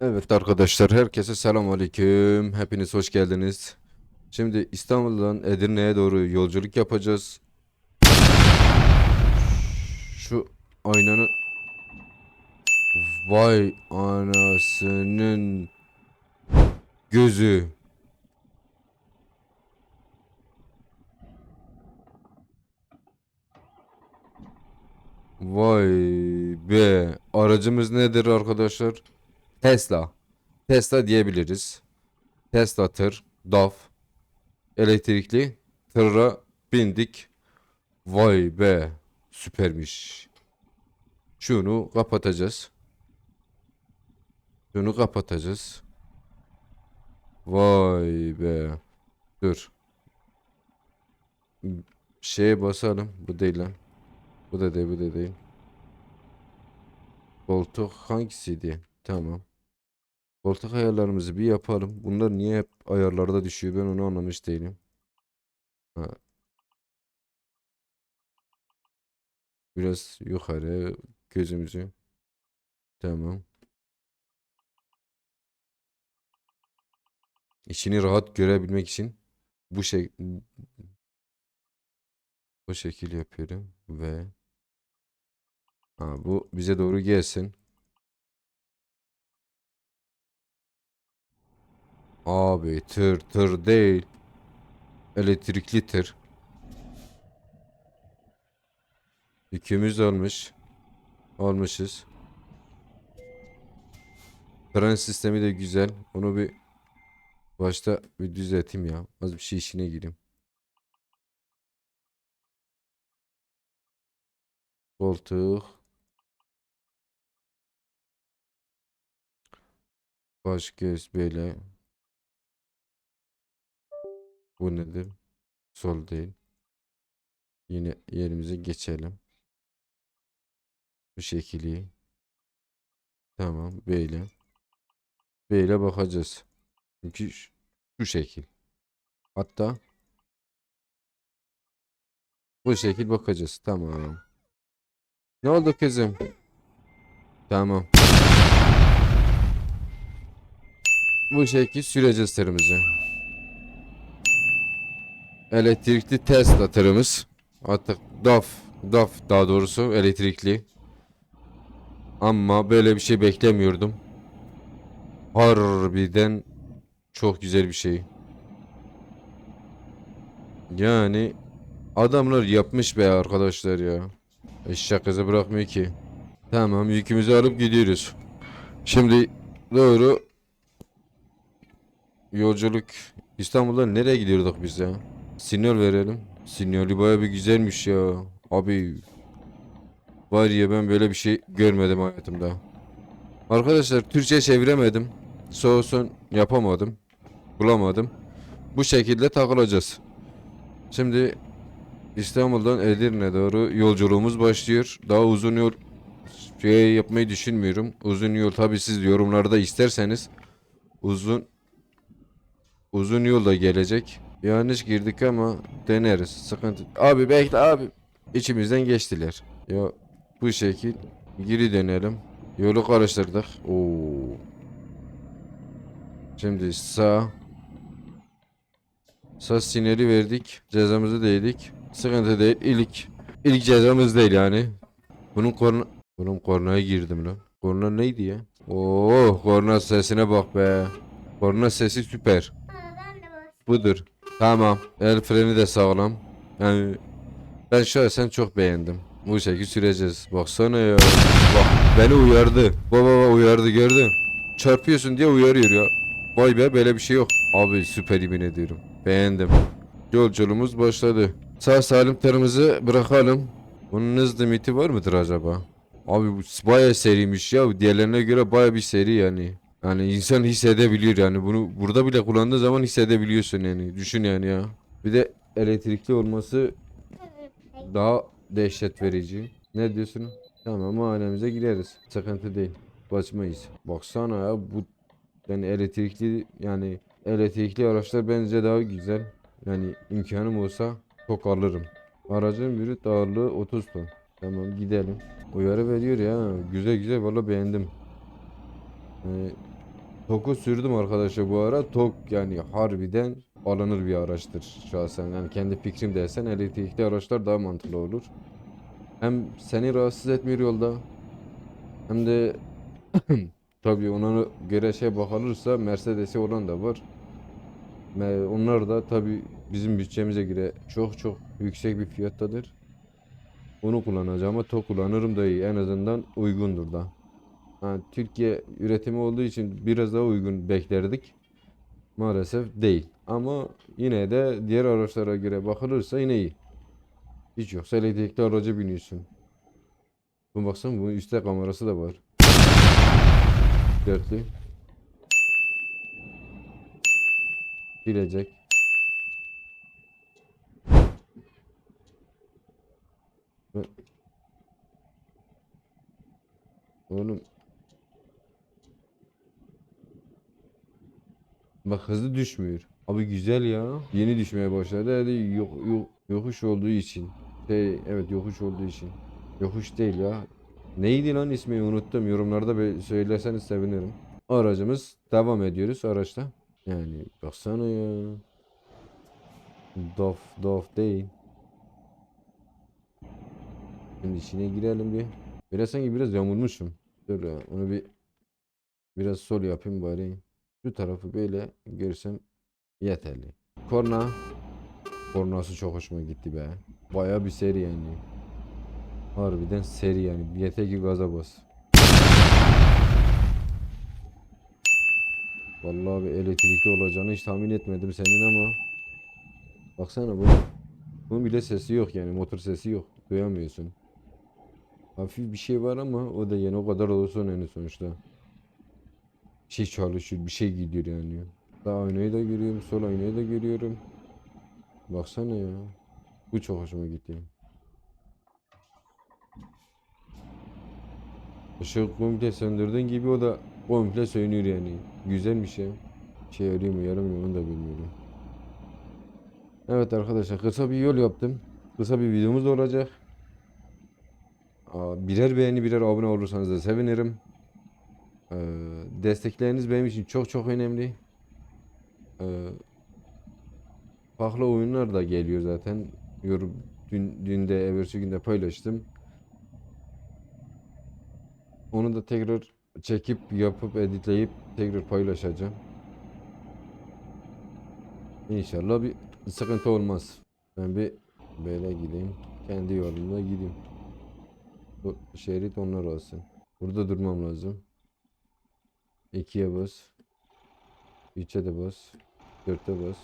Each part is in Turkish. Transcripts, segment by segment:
Evet arkadaşlar herkese selam aleyküm. Hepiniz hoş geldiniz. Şimdi İstanbul'dan Edirne'ye doğru yolculuk yapacağız. Şu aynanın Vay anasının gözü. Vay be. Aracımız nedir arkadaşlar? Tesla. Tesla diyebiliriz. Tesla tır, DAF, elektrikli tıra bindik. Vay be, süpermiş. Şunu kapatacağız. Şunu kapatacağız. Vay be. Dur. Şeye basalım. Bu değil lan. Bu da değil, bu da değil. Koltuk hangisiydi? Tamam. Koltuk ayarlarımızı bir yapalım. Bunlar niye hep ayarlarda düşüyor ben onu anlamış değilim. Ha. Biraz yukarı gözümüzü. Tamam. İçini rahat görebilmek için bu şey bu şekil yapıyorum ve ha, bu bize doğru gelsin. Abi tır tır değil. Elektrikli tır. Yükümüz olmuş. Olmuşuz. Fren sistemi de güzel. Onu bir başta bir düzelteyim ya. Az bir şey işine gireyim. Koltuk. Baş göz böyle. Bu nedir? Sol değil. Yine yerimize geçelim. Bu şekili. Tamam böyle. Böyle bakacağız. Çünkü şu şekil. Hatta bu şekil bakacağız. Tamam. Ne oldu kızım? Tamam. Bu şekil süreceğiz tırımızı. Elektrikli Tesla tırımız. Artık DAF, DAF daha doğrusu elektrikli. Ama böyle bir şey beklemiyordum. Harbiden çok güzel bir şey. Yani adamlar yapmış be arkadaşlar ya. Eşek kızı bırakmıyor ki. Tamam yükümüzü alıp gidiyoruz. Şimdi doğru yolculuk İstanbul'dan nereye gidiyorduk biz ya? Sinyal verelim. Sinyali baya bir güzelmiş ya. Abi var ya ben böyle bir şey görmedim hayatımda. Arkadaşlar Türkçe çeviremedim. Soğusun yapamadım. Bulamadım. Bu şekilde takılacağız. Şimdi İstanbul'dan Edirne doğru yolculuğumuz başlıyor. Daha uzun yol şey yapmayı düşünmüyorum. Uzun yol tabi siz yorumlarda isterseniz uzun uzun yol da gelecek. Yanlış girdik ama deneriz. Sıkıntı. Abi bekle abi. İçimizden geçtiler. Ya bu şekil geri dönelim. Yolu karıştırdık. Oo. Şimdi sağ Sağ sinyali verdik. Cezamızı da yedik. Sıkıntı değil. İlk ilk cezamız değil yani. Bunun korna bunun kornaya girdim lan. Korna neydi ya? Oo, korna sesine bak be. Korna sesi süper. Budur. Tamam. El freni de sağlam. Yani ben şahsen çok beğendim. Bu şekilde süreceğiz. Baksana ya. Bak beni uyardı. Baba baba uyardı gördün. Çarpıyorsun diye uyarıyor ya. Vay be böyle bir şey yok. Abi süper yemin ediyorum. Beğendim. Yolculuğumuz başladı. Sağ salim tırımızı bırakalım. Bunun hız limiti var mıdır acaba? Abi bu baya seriymiş ya. Diğerlerine göre baya bir seri yani. Yani insan hissedebiliyor yani. Bunu burada bile kullandığı zaman hissedebiliyorsun yani. Düşün yani ya. Bir de elektrikli olması daha dehşet verici. Ne diyorsun? Tamam mahallemize gireriz. Sıkıntı değil. Basmayız. Baksana ya bu yani elektrikli yani elektrikli araçlar bence daha güzel. Yani imkanım olsa çok alırım. Aracın brüt ağırlığı 30 ton. Tamam gidelim. Uyarı veriyor ya. Güzel güzel valla beğendim. Yani Tok'u sürdüm arkadaşlar bu ara. Tok yani harbiden alınır bir araçtır şahsen. Yani kendi fikrim dersen elektrikli araçlar daha mantıklı olur. Hem seni rahatsız etmiyor yolda. Hem de tabii ona göre şey bakılırsa Mercedes'i olan da var. Onlar da tabii bizim bütçemize göre çok çok yüksek bir fiyattadır. Onu kullanacağım ama tok kullanırım da iyi. En azından uygundur da. Ha, Türkiye üretimi olduğu için biraz daha uygun beklerdik. Maalesef değil. Ama yine de diğer araçlara göre bakılırsa yine iyi. Hiç yoksa elektrikli araca biniyorsun. Bu baksana bunun üstte kamerası da var. Dörtlü. Bilecek. Oğlum. Bak hızlı düşmüyor. Abi güzel ya. Yeni düşmeye başladı. Hadi yok, yok, yokuş olduğu için. Şey, evet yokuş olduğu için. Yokuş değil ya. Neydi lan ismi unuttum. Yorumlarda be- söylerseniz sevinirim. Aracımız devam ediyoruz araçta. Yani baksana ya. Dof dof değil. Şimdi içine girelim bir. Biraz sanki biraz yamulmuşum. Dur ya, onu bir biraz sol yapayım bari. Şu tarafı böyle görsem yeterli. Korna. Kornası çok hoşuma gitti be. Baya bir seri yani. Harbiden seri yani. Yeter ki gaza bas. Vallahi bir elektrikli olacağını hiç tahmin etmedim senin ama. Baksana bu. Bunun bile sesi yok yani. Motor sesi yok. Duyamıyorsun. Hafif bir şey var ama o da yani o kadar olursa önemli sonuçta. Bir şey çalışıyor, bir şey gidiyor yani. Sağ aynayı da görüyorum, sol aynayı da görüyorum. Baksana ya. Bu çok hoşuma gitti. Işığı komple söndürdüğün gibi o da komple sönüyor yani. Güzelmiş ya. Şey yarıyor mu yaramıyor onu da bilmiyorum. Evet arkadaşlar kısa bir yol yaptım. Kısa bir videomuz olacak. Aa, Birer beğeni birer abone olursanız da sevinirim. Ee, destekleriniz benim için çok çok önemli. Ee, farklı oyunlar da geliyor zaten. Yorum, dün, dün de evvelsi günde paylaştım. Onu da tekrar çekip yapıp editleyip tekrar paylaşacağım. İnşallah bir sıkıntı olmaz. Ben bir böyle gideyim. Kendi yolumda gideyim. Bu şerit onlar olsun. Burada durmam lazım. 2'ye bas. 3'e de bas. 4'e bas.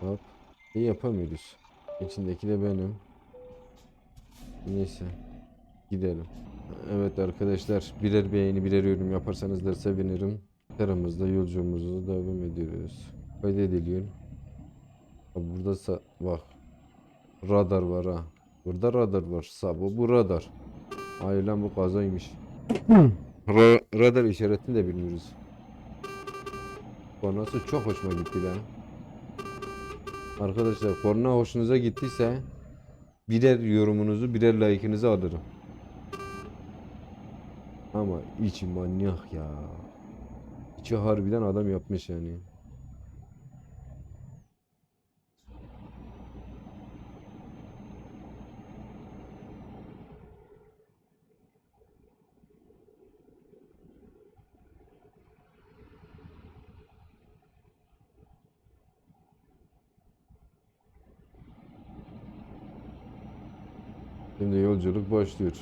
Hop. İyi yapamıyoruz. İçindeki de benim. Neyse. Gidelim. Evet arkadaşlar birer beğeni birer yorum yaparsanız da sevinirim. Aramızda yolculuğumuzu devam ediyoruz. Kaydediliyor. Burada sa- bak. Radar var ha. Burada radar var. Sabo bu radar. Lan bu kazaymış. Ra- radar işaretini de bilmiyoruz. Kornası çok hoşuma gitti ben. Arkadaşlar korna hoşunuza gittiyse birer yorumunuzu birer like'ınızı alırım. Ama içi manyak ya. İçi harbiden adam yapmış yani. Şimdi yolculuk başlıyor.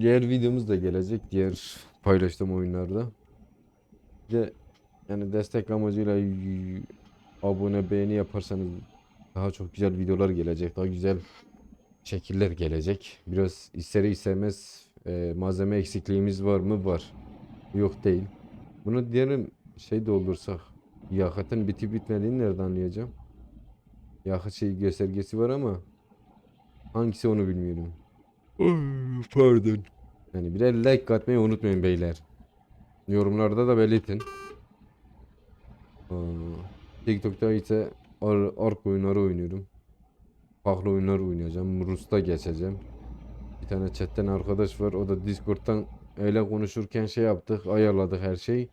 Diğer videomuz da gelecek. Diğer paylaştığım oyunlarda. De yani destek amacıyla abone beğeni yaparsanız daha çok güzel videolar gelecek. Daha güzel şekiller gelecek. Biraz ister istemez e, malzeme eksikliğimiz var mı? Var. Yok değil. Bunu diyelim şey doldursak yakıtın bitip bitmediğini nereden anlayacağım? Yakıt şey göstergesi var ama hangisi onu bilmiyorum. Pardon. Yani birer like atmayı unutmayın beyler. Yorumlarda da belirtin. Aa, TikTok'ta ise ar ark oyunları oynuyorum. Farklı oyunlar oynayacağım. Rus'ta geçeceğim. Bir tane chatten arkadaş var. O da Discord'dan öyle konuşurken şey yaptık. Ayarladık her şeyi.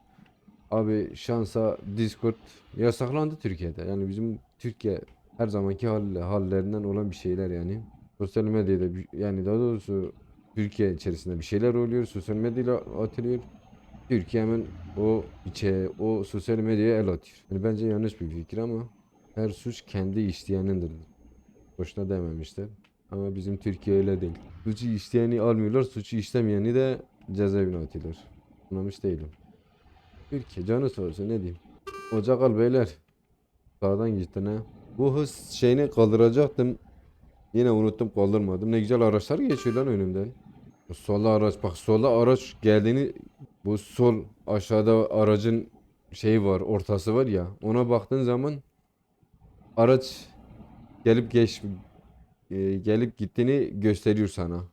Abi şansa Discord yasaklandı Türkiye'de. Yani bizim Türkiye her zamanki hal, hallerinden olan bir şeyler yani. Sosyal medyada yani daha doğrusu Türkiye içerisinde bir şeyler oluyor. Sosyal medyayla atılıyor. Türkiye hemen o içe o sosyal medyaya el atıyor. Yani bence yanlış bir fikir ama her suç kendi işleyenindir. Boşuna dememişler. Ama bizim Türkiye öyle değil. Suçu işleyeni almıyorlar, suçu işlemeyeni de cezaevine atıyorlar. Anlamış değilim. Türkiye canı olsun ne diyeyim. Ocak al beyler. Sağdan gitti ne? Bu hız şeyini kaldıracaktım. Yine unuttum kaldırmadım. Ne güzel araçlar geçiyor lan önümden. Bu Solda araç bak solda araç geldiğini bu sol aşağıda aracın şeyi var ortası var ya ona baktığın zaman araç gelip geç e, gelip gittiğini gösteriyor sana.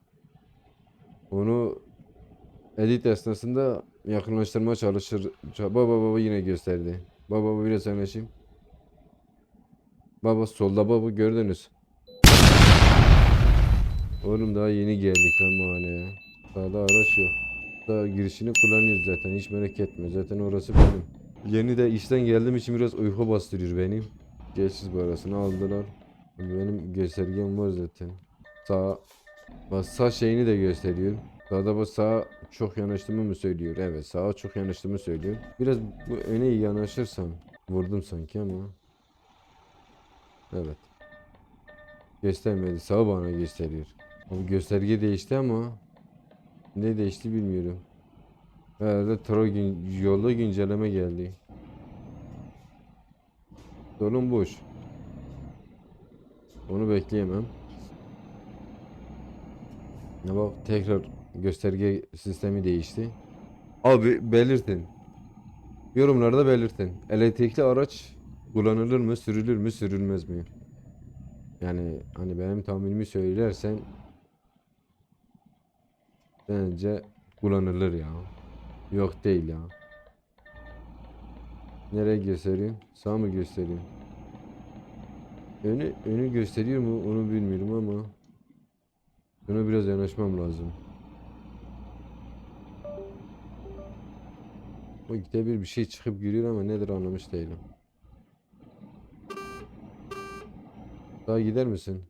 Onu edit esnasında yakınlaştırmaya çalışır. Ça- Baba baba yine gösterdi. Baba baba biraz yaklaşayım. Baba solda baba gördünüz. Oğlum daha yeni geldik lan mahalleye. Sağda araç yok. Daha girişini kullanıyoruz zaten hiç merak etme. Zaten orası benim. Yeni de işten geldiğim için biraz uyku bastırıyor beni. Geçsiz bu arasını aldılar. Benim göstergem var zaten. Sağ bak sağ şeyini de gösteriyor. Sağda bu sağa çok yanaştığımı mı söylüyor? Evet sağa çok yanaştığımı söylüyor. Biraz bu öne yanaşırsam vurdum sanki ama. Evet. Göstermedi. Sağ bana gösteriyor. Abi gösterge değişti ama ne değişti bilmiyorum. Herhalde tro gün, yolda güncelleme geldi. Yolun boş. Onu bekleyemem. Ya bak tekrar gösterge sistemi değişti. Abi belirtin. Yorumlarda belirtin. Elektrikli araç kullanılır mı, sürülür mü, sürülmez mi? Yani hani benim tahminimi söylersen bence kullanılır ya. Yok değil ya. Nereye göstereyim? Sağ mı göstereyim? Önü, önü gösteriyor mu onu bilmiyorum ama Buna biraz yanaşmam lazım. Bu ikide bir bir şey çıkıp giriyor ama nedir anlamış değilim. Daha gider misin?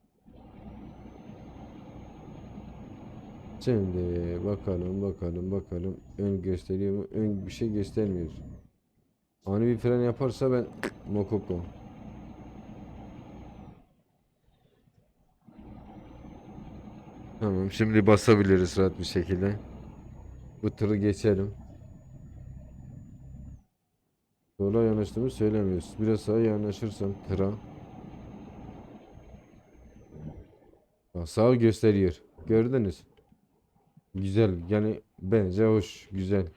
Şimdi bakalım bakalım bakalım ön gösteriyor mu? Ön bir şey göstermiyor. Ani bir fren yaparsa ben mokoko. Tamam şimdi basabiliriz rahat bir şekilde. Bu tırı geçelim. Sola yanaştığımı söylemiyoruz. Biraz sağa yanaşırsam tıra. Sağa gösteriyor. Gördünüz. Güzel yani bence hoş güzel.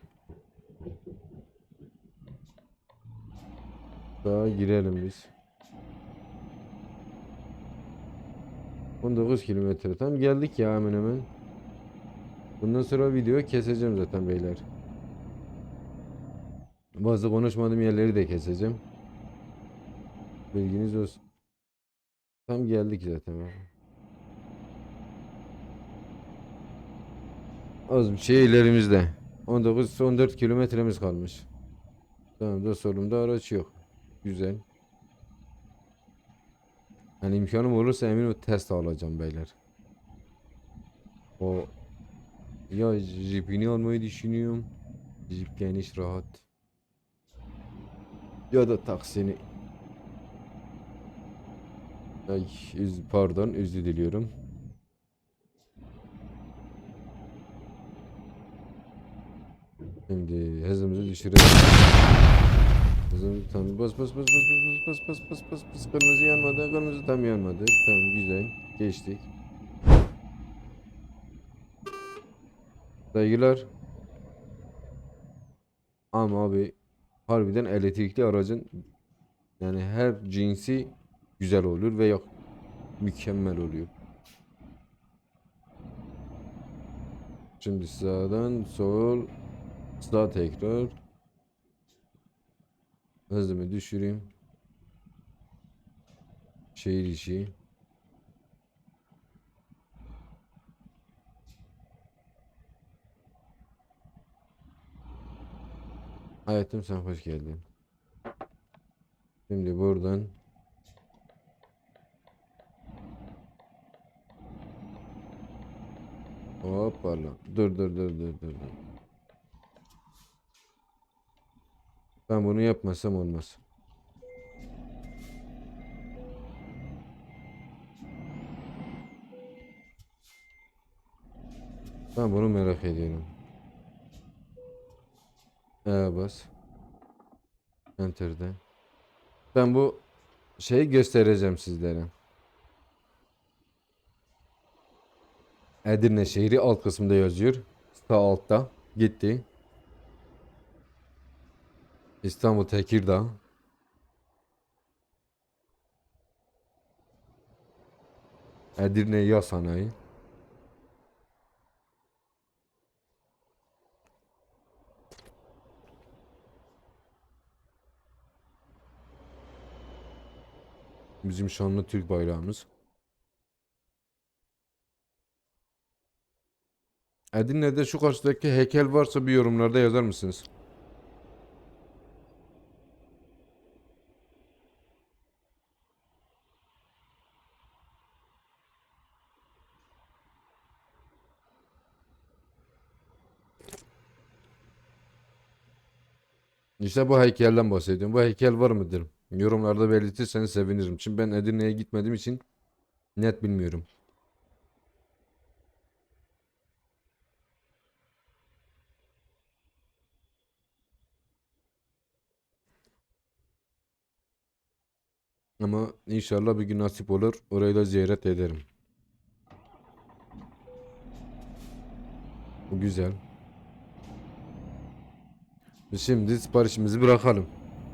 Sağa girelim biz. 19 kilometre. Tam geldik ya hemen hemen. Bundan sonra video keseceğim zaten beyler. Bazı konuşmadığım yerleri de keseceğim. Bilginiz olsun. Tam geldik zaten. Az bir şey ilerimizde. 19 14 kilometremiz kalmış. Tamam da solumda araç yok. Güzel. Yani imkanım olursa emin ol test alacağım beyler. O ya jipini almayı düşünüyorum. Jip geniş rahat. Ya da taksini. Ay, üz, pardon özür diliyorum. Şimdi hızımızı düşürelim. Hızımızı tam bas bas bas bas bas bas bas bas bas bas kırmızı yanmadı kırmızı tam yanmadı tamam güzel geçtik. Saygılar. Ama abi harbiden elektrikli aracın yani her cinsi güzel olur ve yok mükemmel oluyor. Şimdi sağdan sol Sağ tekrar. Hızımı düşüreyim. Şehir içi. Hayatım sen hoş geldin. Şimdi buradan Hoppala. Dur dur dur dur dur. dur. Ben bunu yapmasam olmaz. Ben bunu merak ediyorum. E bas. Enter'de. Ben bu şeyi göstereceğim sizlere. Edirne şehri alt kısmında yazıyor. Sağ altta. Gitti. İstanbul Tekirdağ. Edirne Yağ Sanayi. Bizim şanlı Türk bayrağımız. Edirne'de şu karşıdaki heykel varsa bir yorumlarda yazar mısınız? İşte bu heykelden bahsediyorum. Bu heykel var mıdır? Yorumlarda belirtirseniz sevinirim. Çünkü ben Edirne'ye gitmediğim için net bilmiyorum. Ama inşallah bir gün nasip olur. Orayı da ziyaret ederim. Bu güzel. Şimdi siparişimizi bırakalım.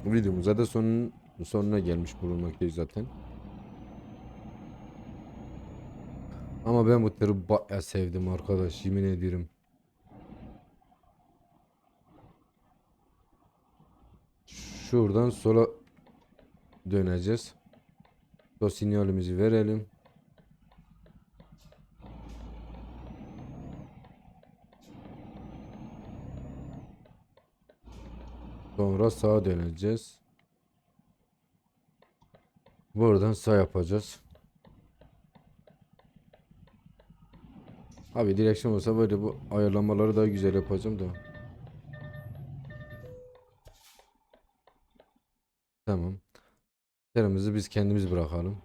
Videomuza da sonun sonuna gelmiş bulunmaktayız zaten. Ama ben bu tırı bayağı sevdim arkadaş yemin ediyorum. Şuradan sola döneceğiz. Sol sinyalimizi verelim. Sonra sağa döneceğiz. Buradan sağ yapacağız. Abi direksiyon olsa böyle bu ayarlamaları daha güzel yapacağım da. Tamam. Terimizi biz kendimiz bırakalım.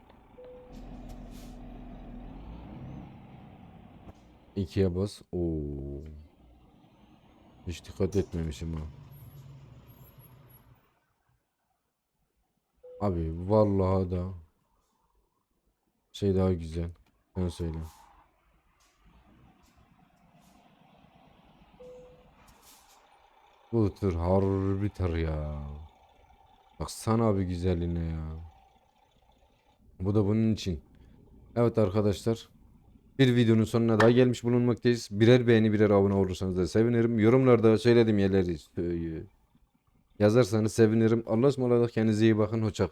İkiye bas. Oo. Hiç dikkat etmemişim ha. Abi vallahi da şey daha güzel. Ben söyleyeyim. Bu tır harbi tır ya. Baksana abi güzelliğine ya. Bu da bunun için. Evet arkadaşlar. Bir videonun sonuna daha gelmiş bulunmaktayız. Birer beğeni birer abone olursanız da sevinirim. Yorumlarda söylediğim yerleri yazarsanız sevinirim. Allah'a ısmarladık. Kendinize iyi bakın. Hoşça